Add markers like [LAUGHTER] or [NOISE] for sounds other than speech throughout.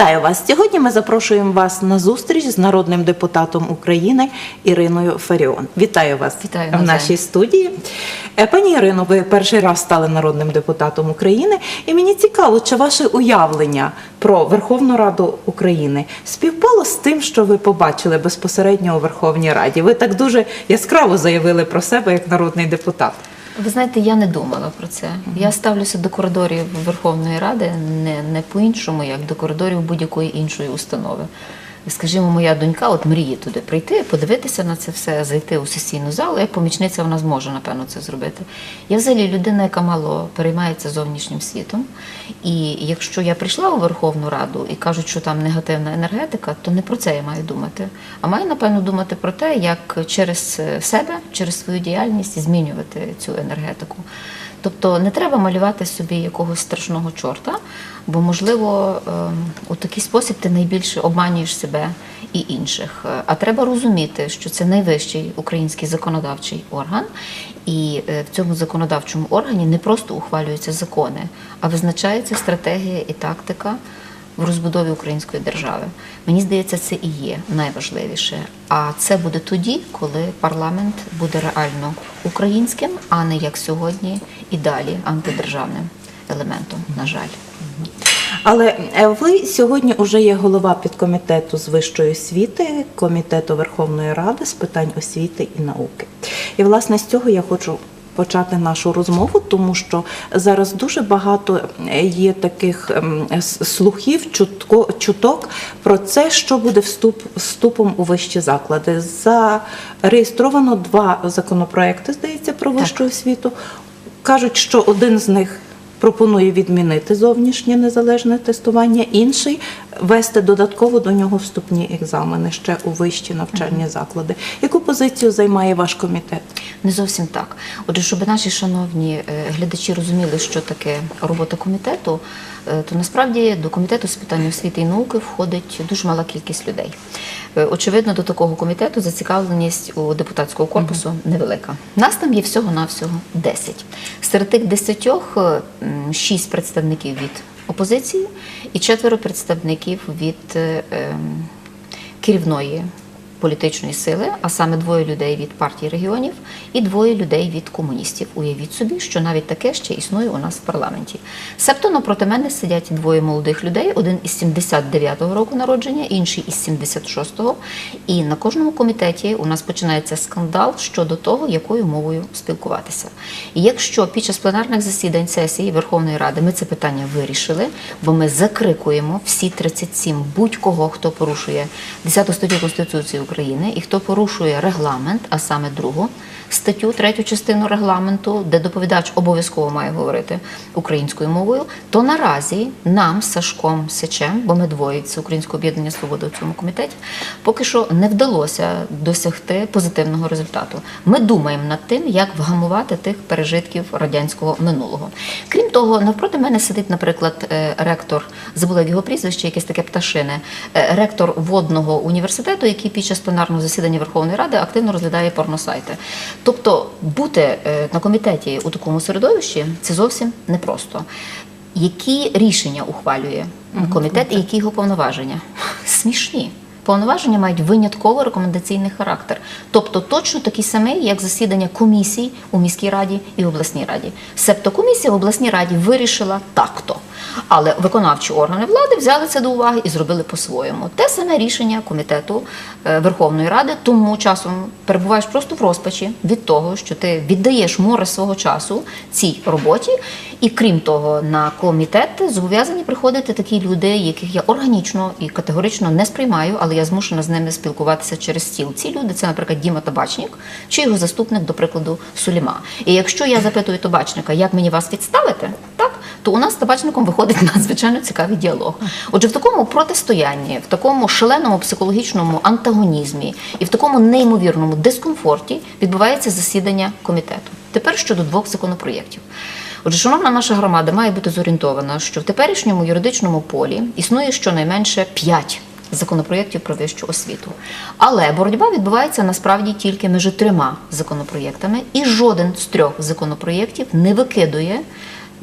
Вітаю вас. Сьогодні ми запрошуємо вас на зустріч з народним депутатом України Іриною Фаріон. Вітаю вас Вітаю, в нашій студії. Е, Пані Ірино, ви перший раз стали народним депутатом України, і мені цікаво, чи ваше уявлення про Верховну Раду України співпало з тим, що ви побачили безпосередньо у Верховній Раді. Ви так дуже яскраво заявили про себе як народний депутат. Ви знаєте, я не думала про це. Я ставлюся до коридорів Верховної Ради не, не по-іншому, як до коридорів будь-якої іншої установи. Скажімо, моя донька от мріє туди прийти, подивитися на це все, зайти у сесійну залу. Як помічниця вона зможе, напевно, це зробити. Я взагалі людина, яка мало переймається зовнішнім світом. І якщо я прийшла у Верховну Раду і кажуть, що там негативна енергетика, то не про це я маю думати. А маю, напевно, думати про те, як через себе, через свою діяльність змінювати цю енергетику. Тобто не треба малювати собі якогось страшного чорта, бо, можливо, ем, у такий спосіб ти найбільше обманюєш себе і інших. Е, А треба розуміти, що це найвищий український законодавчий орган, і е, в цьому законодавчому органі не просто ухвалюються закони, а визначається стратегія і тактика в розбудові української держави. Мені здається, це і є найважливіше. А це буде тоді, коли парламент буде реально українським, а не як сьогодні і далі антидержавним елементом, на жаль. Але е, ви сьогодні вже є голова підкомітету з вищої освіти, комітету Верховної Ради з питань освіти і науки. І власне з цього я хочу. Почати нашу розмову, тому що зараз дуже багато е, є таких ем, слухів, чутко, чуток про це, що буде вступ, вступом у вищі заклади. Зареєстровано два законопроекти, здається, про вищу освіту. Кажуть, що один з них пропонує відмінити зовнішнє незалежне тестування, інший вести додатково до нього вступні екзамени ще у вищі навчальні заклади. Яку позицію займає ваш комітет? Не зовсім так. Отже, щоб наші шановні е, глядачі розуміли, що таке робота комітету, е, то насправді до комітету з питань освіти і науки входить дуже мала кількість людей. Е, Очевидно, до такого комітету зацікавленість у депутатського корпусу невелика. Нас там є всього-навсього 10. Серед тих 10 – 6 представників від опозиції і четверо представників від е, ем, керівної політичної сили, а саме двоє людей від партії регіонів і двоє людей від комуністів. Уявіть собі, що навіть таке ще існує у нас в парламенті. Себто напроти мене сидять двоє молодих людей: один із 79-го року народження, інший із 76-го. І на кожному комітеті у нас починається скандал щодо того, якою мовою спілкуватися. І якщо під час пленарних засідань сесії Верховної Ради ми це питання вирішили, бо ми закрикуємо всі 37 будь-кого, хто порушує 10 статтю Конституції України і хто порушує регламент, а саме другу статтю, третю частину регламенту, де доповідач обов'язково має говорити українською мовою, то наразі нам, Сашком Сечем, бо ми двоє це Українського об'єднання Свобода у цьому комітеті, поки що не вдалося досягти позитивного результату. Ми думаємо над тим, як вгамувати тих пережитків радянського минулого. Крім того, навпроти мене сидить, наприклад, е, ректор, забула його прізвище, якесь таке пташине, е, ректор водного університету, який під час пленарного засідання Верховної Ради активно розглядає порносайти. Тобто бути е, на комітеті у такому середовищі це зовсім непросто. Які рішення ухвалює комітет і які його повноваження? Смішні. Повноваження мають винятково рекомендаційний характер, тобто точно такий самий, як засідання комісій у міській раді і обласній раді. Себто комісія в обласній раді вирішила так-то. Але виконавчі органи влади взяли це до уваги і зробили по-своєму. Те саме рішення комітету е, Верховної Ради, тому часом перебуваєш просто в розпачі від того, що ти віддаєш море свого часу цій роботі, і крім того, на комітет зобов'язані приходити такі люди, яких я органічно і категорично не сприймаю, але я змушена з ними спілкуватися через стіл. Ці люди це, наприклад, Діма Табачник чи його заступник, до прикладу, Суліма. І якщо я запитую табачника, як мені вас відставити, так то у нас з табачником виходить [LAUGHS] надзвичайно цікавий діалог. Отже, в такому протистоянні, в такому шаленому психологічному антагонізмі і в такому неймовірному дискомфорті відбувається засідання комітету. Тепер щодо двох законопроєктів. Отже, шановна наша громада має бути зорієнтована, що в теперішньому юридичному полі існує щонайменше п'ять законопроєктів про вищу освіту. Але боротьба відбувається насправді тільки між трьома законопроєктами, і жоден з трьох законопроєктів не викидує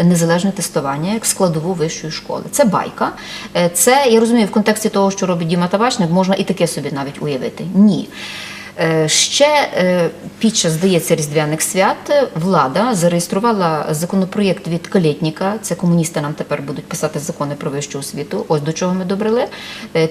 незалежне тестування як складову вищої школи. Це байка. Е, Це я розумію, в контексті того, що робить Діма Табачник, можна і таке собі навіть уявити. Ні. Е, Ще е, під час, здається, різдвяних свят е, влада зареєструвала законопроєкт від Калєтніка. Це комуністи нам тепер будуть писати закони про вищу освіту. Ось до чого ми добрили.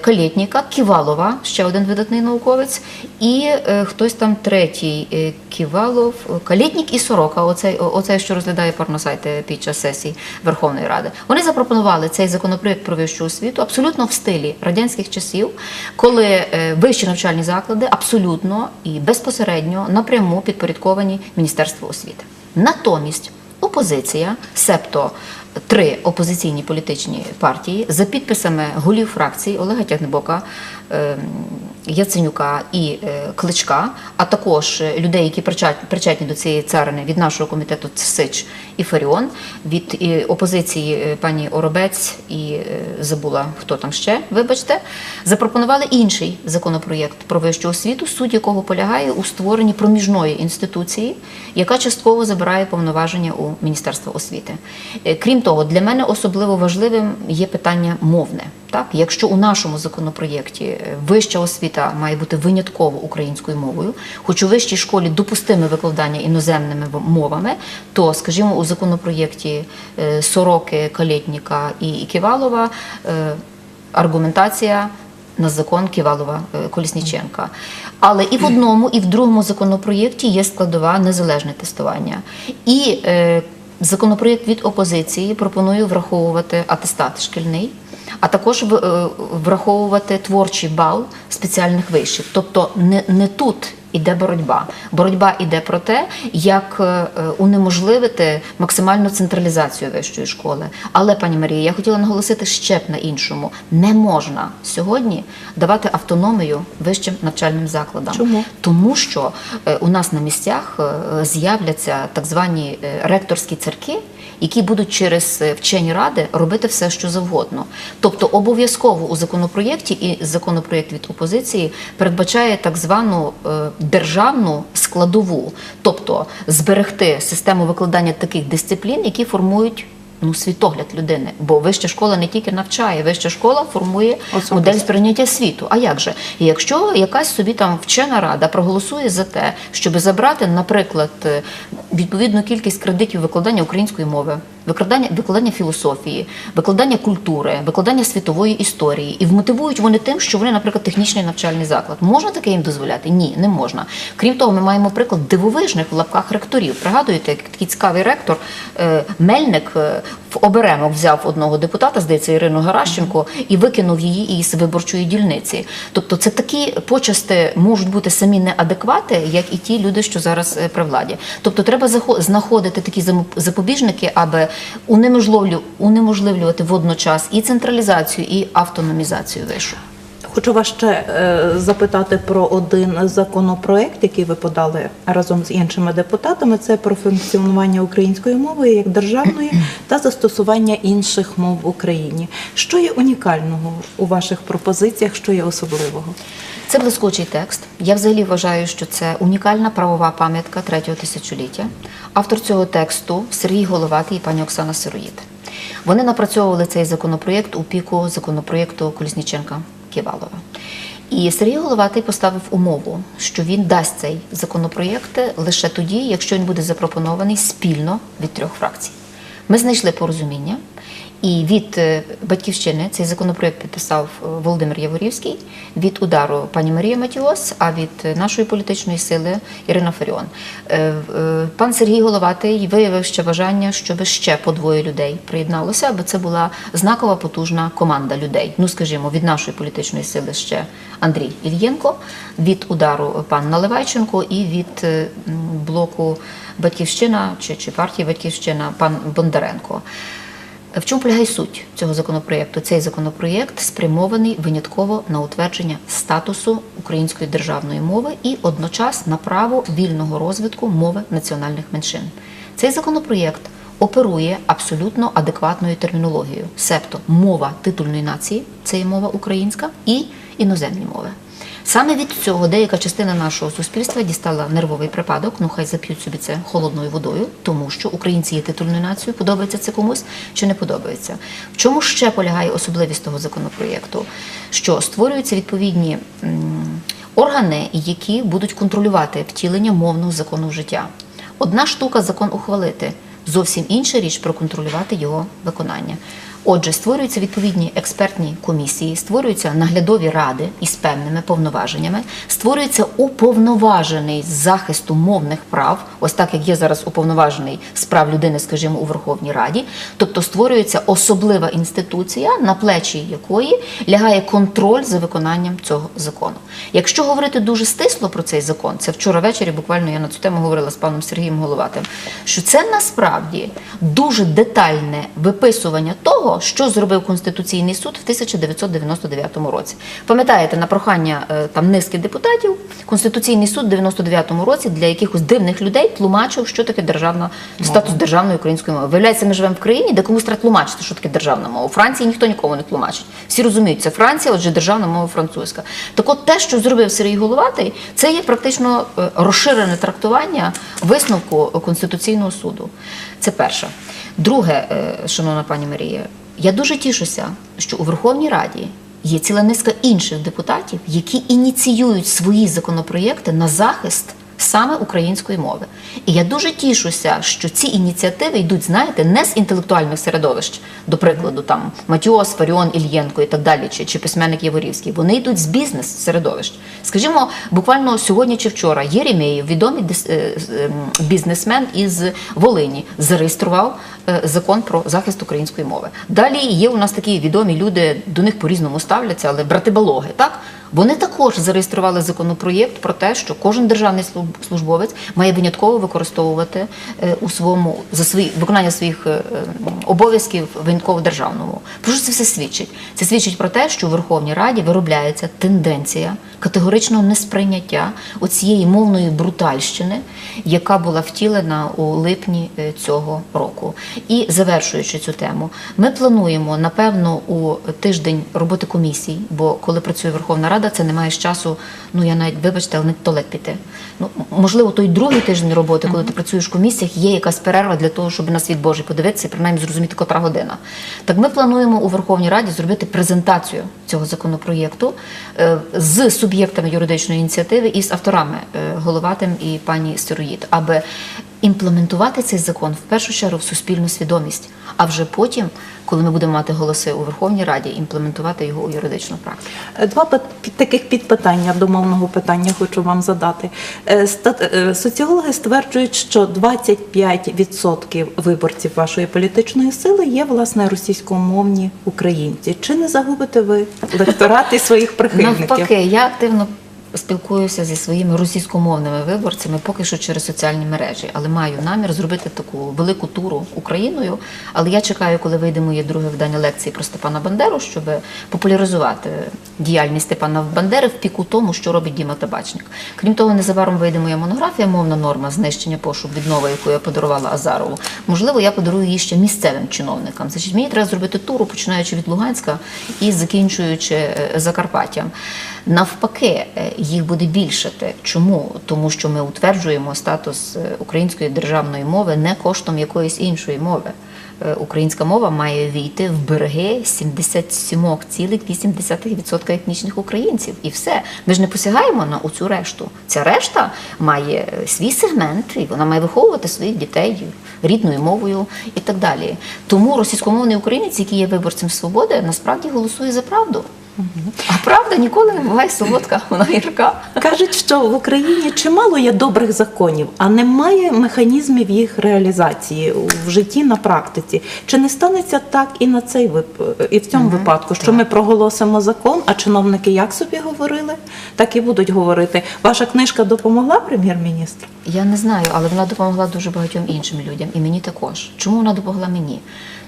Калєтніка, Ківалова, ще один видатний науковець, і хтось там третій Ківалов, Калєтнік і Сорока. Оцей, оцей, що розглядає порносайти під час сесії Верховної Ради. Вони запропонували цей законопроєкт про вищу освіту абсолютно в стилі радянських часів, коли вищі навчальні заклади абсолютно і безпосередньо напряму підпорядковані Міністерству освіти. Натомість опозиція, себто три опозиційні політичні партії за підписами голів фракції Олега Тягнебока, е, Яценюка і е, Кличка, а також е, людей, які причетні до цієї царини від нашого комітету Сич і Фаріон, від е, опозиції пані Оробець і забула хто там ще, вибачте, запропонували інший законопроєкт про вищу освіту, суть якого полягає у створенні проміжної інституції, яка частково забирає повноваження у Міністерства освіти. Крім того, для мене особливо важливим є питання мовне. Так, якщо у нашому законопроєкті вища освіта має бути винятково українською мовою, хоч у вищій школі допустиме викладання іноземними мовами, то, скажімо, у законопроєкті е, Сороки, Калєтніка і і Ківалова е, аргументація на закон Ківалова е, Колісніченка. Але і в одному, і в другому законопроєкті є складова незалежне тестування. І е, законопроєкт від опозиції пропонує враховувати атестат шкільний, а також е, враховувати творчий бал спеціальних вишів. Тобто не, не тут іде боротьба. Боротьба йде про те, як е, е, унеможливити максимальну централізацію вищої школи. Але, пані Марія, я хотіла наголосити ще б на іншому: не можна сьогодні давати автономію вищим навчальним закладам. Чому? Тому що е, у нас на місцях з'являться так звані ректорські церкви, які будуть через вчені ради робити все, що завгодно. Тобто обов'язково у законопроєкті і законопроєкт від опозиції передбачає так звану державну складову, тобто зберегти систему викладання таких дисциплін, які формують. Ну, світогляд людини, бо вища школа не тільки навчає, вища школа формує Особисто. модель сприйняття світу. А як же? І якщо якась собі там вчена рада проголосує за те, щоб забрати, наприклад, відповідну кількість кредитів викладання української мови, викладання, викладання філософії, викладання культури, викладання світової історії, і вмотивують вони тим, що вони, наприклад, технічний навчальний заклад. Можна таке їм дозволяти? Ні, не можна. Крім того, ми маємо приклад дивовижних в лапках ректорів. Пригадуєте, як такий цікавий ректор е, Мельник е, в оберемок взяв одного депутата, здається, Ірину Гаращенко, і викинув її із виборчої дільниці. Тобто, це такі почасти можуть бути самі неадеквати, як і ті люди, що зараз е, при владі. Тобто, треба захо- знаходити такі запобіжники, аби унеможливлю, унеможливлювати водночас і централізацію, і автономізацію вишу. Хочу вас ще е, запитати про один законопроект, який ви подали разом з іншими депутатами. Це про функціонування української мови як державної та застосування інших мов в Україні. Що є унікального у ваших пропозиціях? Що є особливого? Це блискучий текст. Я взагалі вважаю, що це унікальна правова пам'ятка третього тисячоліття. Автор цього тексту Сергій Головатий і пані Оксана Сироїд. Вони напрацьовували цей законопроєкт у піку законопроєкту Колісніченка Ківалова. І Сергій Головатий поставив умову, що він дасть цей законопроєкт лише тоді, якщо він буде запропонований спільно від трьох фракцій. Ми знайшли порозуміння. І від е, батьківщини цей законопроект підписав е, Володимир Яворівський, від удару пані Марія Матіос, а від нашої політичної сили Ірина Фаріон. Е, Пан Сергій Головатий виявив ще бажання, щоб ще по двоє людей приєдналося, аби це була знакова потужна команда людей. Ну, скажімо, від нашої політичної сили ще Андрій Ільєнко, від удару пан Наливайченко і від блоку Батьківщина чи, чи партії Батьківщина пан Бондаренко. В чому полягає суть цього законопроєкту? Цей законопроєкт спрямований винятково на утвердження статусу української державної мови і одночас на право вільного розвитку мови національних меншин. Цей законопроєкт оперує абсолютно адекватною термінологією, себто мова титульної нації це є мова українська, і іноземні мови. Саме від цього деяка частина нашого суспільства дістала нервовий припадок. Ну хай зап'ють собі це холодною водою, тому що українці є титульною нацією. Подобається це комусь чи не подобається. В чому ще полягає особливість того законопроєкту? Що створюються відповідні органи, які будуть контролювати втілення мовного закону в життя. Одна штука закон ухвалити, зовсім інша річ проконтролювати його виконання. Отже, створюються відповідні експертні комісії, створюються наглядові ради із певними повноваженнями, створюється уповноважений з захисту мовних прав, ось так як є зараз уповноважений з прав людини, скажімо, у Верховній Раді. Тобто створюється особлива інституція, на плечі якої лягає контроль за виконанням цього закону. Якщо говорити дуже стисло про цей закон, це вчора ввечері, буквально я на цю тему говорила з паном Сергієм Головатим, що це насправді дуже детальне виписування того, що зробив Конституційний суд в 1999 році. Пам'ятаєте, на прохання е, там низки депутатів, Конституційний суд в 99 році для якихось дивних людей тлумачив, що таке державна статус державної української мови. Виявляється, ми живемо в країні, де комусь треба тлумачити, що таке державна мова. У Франції ніхто нікому не тлумачить. Всі розуміють, це Франція, отже, державна мова французька. Так от те, що зробив Сергій Головатий, це є практично е, розширене трактування висновку Конституційного суду. Це перше. Друге, е, шановна пані Марія, я дуже тішуся, що у Верховній Раді є ціла низка інших депутатів, які ініціюють свої законопроєкти на захист саме української мови. І я дуже тішуся, що ці ініціативи йдуть, знаєте, не з інтелектуальних середовищ, до прикладу, там Матіос, Фаріон, Ільєнко і так далі, чи, чи письменник Яворівський. Вони йдуть з бізнес-середовищ. Скажімо, буквально сьогодні чи вчора Єремєєв, відомий е, ем, бізнесмен із Волині, зареєстрував закон про захист української мови. Далі є у нас такі відомі люди, до них по-різному ставляться, але брати балоги, так? Вони також зареєстрували законопроєкт про те, що кожен державний службовець має винятково використовувати е, у своєму за свої виконання своїх е, е, обов'язків винятково державному. Про що це все свідчить? Це свідчить про те, що у Верховній Раді виробляється тенденція категоричного несприйняття оцієї мовної брутальщини, яка була втілена у липні е, цього року. І завершуючи цю тему, ми плануємо напевно у тиждень роботи комісій, бо коли працює Верховна Рада, це не маєш часу. Ну я навіть вибачте, але не туалет піти. Ну можливо, той другий тиждень роботи, коли ти працюєш в комісіях, є якась перерва для того, щоб на світ Божий подивитися і принаймні зрозуміти, котра година. Так ми плануємо у Верховній Раді зробити презентацію цього законопроєкту е, з суб'єктами юридичної ініціативи і з авторами е, Головатим і пані Сироїд, аби імплементувати цей закон в першу чергу в суспільну свідомість, а вже потім, коли ми будемо мати голоси у Верховній Раді, імплементувати його у юридичну практику. Е, Два таких підпитання до мовного питання хочу вам задати. Е, е, Соціологи стверджують, що 25% виборців вашої політичної сили є власне російськомовні українці. Чи не загубите ви [LAUGHS] лекторати своїх прихильників? Навпаки, я активно спілкуюся зі своїми російськомовними виборцями поки що через соціальні мережі, але маю намір зробити таку велику туру Україною. Але я чекаю, коли вийде моє друге видання лекції про Степана Бандеру, щоб популяризувати діяльність Степана Бандери в піку тому, що робить Діма Табачник. Крім того, незабаром вийде моя монографія Мовна норма знищення пошук віднова, яку я подарувала Азарову. Можливо, я подарую її ще місцевим чиновникам. Значить, мені треба зробити туру, починаючи від Луганська і закінчуючи е, Закарпаттям. Навпаки, е, їх буде більшати. Чому? Тому що ми утверджуємо статус е, української державної мови не коштом якоїсь іншої мови. Е, Українська мова має війти в береги 77,8% етнічних українців. І все. Ми ж не посягаємо на оцю решту. Ця решта має свій сегмент, і вона має виховувати своїх дітей рідною мовою і так далі. Тому російськомовний українець, який є виборцем свободи, насправді голосує за правду. А правда ніколи не буває солодка, вона гірка. Кажуть, що в Україні чимало є добрих законів, а немає механізмів їх реалізації в житті на практиці. Чи не станеться так і на цей вип... і в цьому випадку, що ми проголосимо закон, а чиновники як собі говорили, так і будуть говорити. Ваша книжка допомогла прем'єр-міністру? Я не знаю, але вона допомогла дуже багатьом іншим людям, і мені також. Чому вона допомогла мені?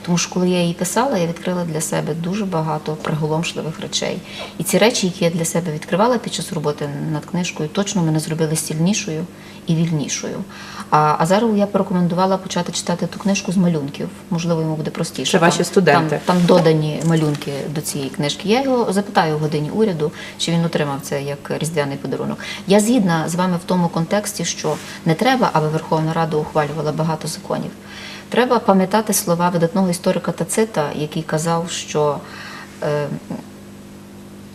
Тому що коли я її писала, я відкрила для себе дуже багато приголомшливих речей. І ці речі, які я для себе відкривала під час роботи над книжкою, точно мене зробили сильнішою і вільнішою. А Азарову я порекомендувала почати читати ту книжку з малюнків. Можливо, йому буде простіше. Чи ваші студенти? Там, там додані малюнки до цієї книжки. Я його запитаю в годині уряду, чи він отримав це як різдвяний подарунок. Я згідна з вами в тому контексті, що не треба, аби Верховна Рада ухвалювала багато законів. Треба пам'ятати слова видатного історика Тацита, який казав, що е,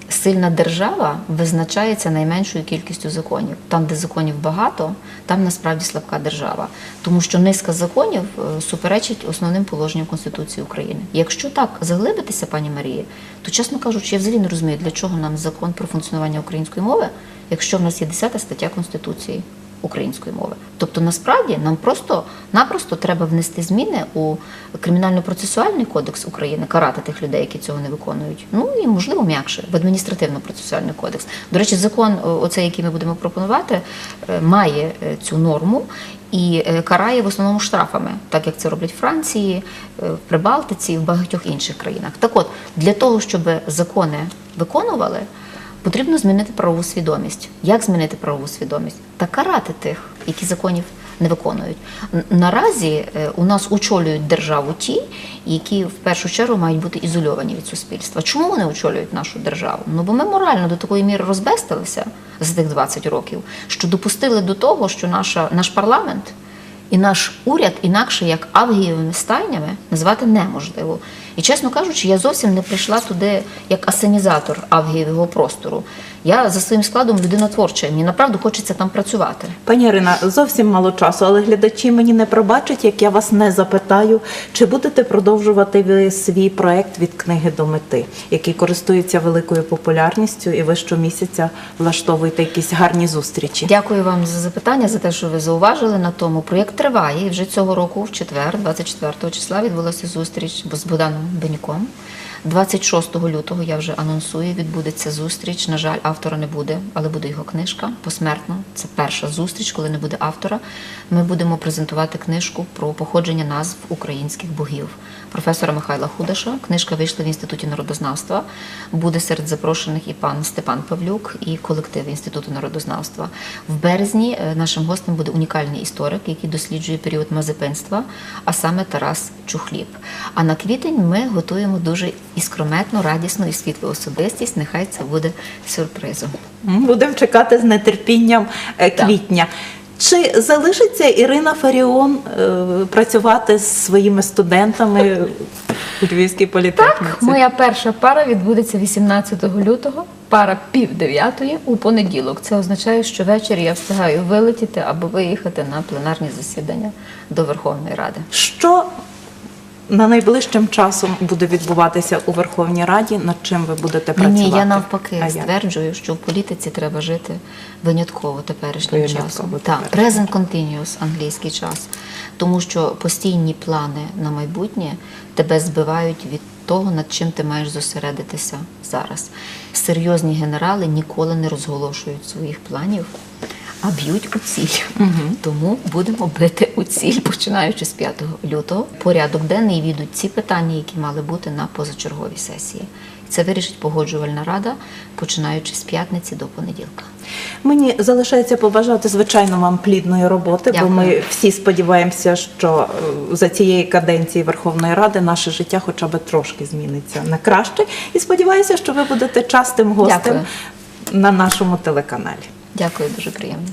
сильна держава визначається найменшою кількістю законів. Там, де законів багато, там насправді слабка держава. Тому що низка законів е, суперечить основним положенням Конституції України. Якщо так заглибитися, пані Марії, то чесно кажучи, я взагалі не розумію, для чого нам закон про функціонування української мови, якщо в нас є 10 стаття Конституції української мови. Тобто, насправді нам просто напросто треба внести зміни у кримінально-процесуальний кодекс України, карати тих людей, які цього не виконують. Ну і можливо м'якше в адміністративно-процесуальний кодекс. До речі, закон, оцей, який ми будемо пропонувати, е, має е, цю норму. І е, карає в основному штрафами, так як це роблять в Франції, е, в Прибалтиці в багатьох інших країнах. Так от, для того, щоб закони виконували, Потрібно змінити правову свідомість. Як змінити правову свідомість? Та карати тих, які законів не виконують. Наразі е, у нас очолюють державу ті, які в першу чергу мають бути ізольовані від суспільства. Чому вони очолюють нашу державу? Ну бо ми морально до такої міри розбестилися за тих 20 років, що допустили до того, що наша, наш парламент і наш уряд інакше як авгієвими стайнями назвати неможливо. І чесно кажучи, я зовсім не прийшла туди як асенізатор авгієвого простору. Я за своїм складом людина творча. Мені направду хочеться там працювати. Пані Ірина, зовсім мало часу, але глядачі мені не пробачать, як я вас не запитаю, чи будете продовжувати ви свій проект від книги до мети, який користується великою популярністю, і ви щомісяця влаштовуєте якісь гарні зустрічі. Дякую вам за запитання, за те, що ви зауважили на тому. Проєкт триває і вже цього року, в четвер, 24 числа, відбулася зустріч з Богданом Бенюком. 26 лютого я вже анонсую, відбудеться зустріч. На жаль, автора не буде, але буде його книжка посмертно. Це перша зустріч, коли не буде автора. Ми будемо презентувати книжку про походження назв українських богів професора Михайла Худаша. Книжка вийшла в інституті народознавства. Буде серед запрошених і пан Степан Павлюк, і колектив інституту народознавства. В березні е, нашим гостем буде унікальний історик, який досліджує період мазепинства, а саме Тарас Чухліб. А на квітень ми готуємо дуже іскрометну, радісну і світлу особистість. Нехай це буде сюрпризом. Будемо чекати з нетерпінням е, Так. Чи залишиться Ірина Фаріон е, працювати з своїми студентами у Львівській політехніці? Моя перша пара відбудеться 18 лютого, пара пів дев'ятої у понеділок. Це означає, що ввечері я встигаю вилетіти або виїхати на пленарні засідання до Верховної Ради. Що на найближчим часом буде відбуватися у Верховній Раді, над чим ви будете працювати? ні, я навпаки А як? стверджую, що в політиці треба жити винятково теперішнім Винятково часом. тепер. Так, present continuous англійський час. Тому що постійні плани на майбутнє тебе збивають від того, над чим ти маєш зосередитися зараз. Серйозні генерали ніколи не розголошують своїх планів. А б'ють у ціль. Тому будемо бити у ціль, починаючи з 5 лютого. Порядок денний відуть ці питання, які мали бути на позачерговій сесії. Це вирішить погоджувальна рада, починаючи з п'ятниці до понеділка. Мені залишається побажати звичайно вам плідної роботи, бо ми всі сподіваємося, що е, за цієї каденції Верховної Ради наше життя хоча б трошки зміниться на краще. І сподіваюся, що ви будете частим гостем Дякую. на нашому телеканалі. Дякую, дуже приємно.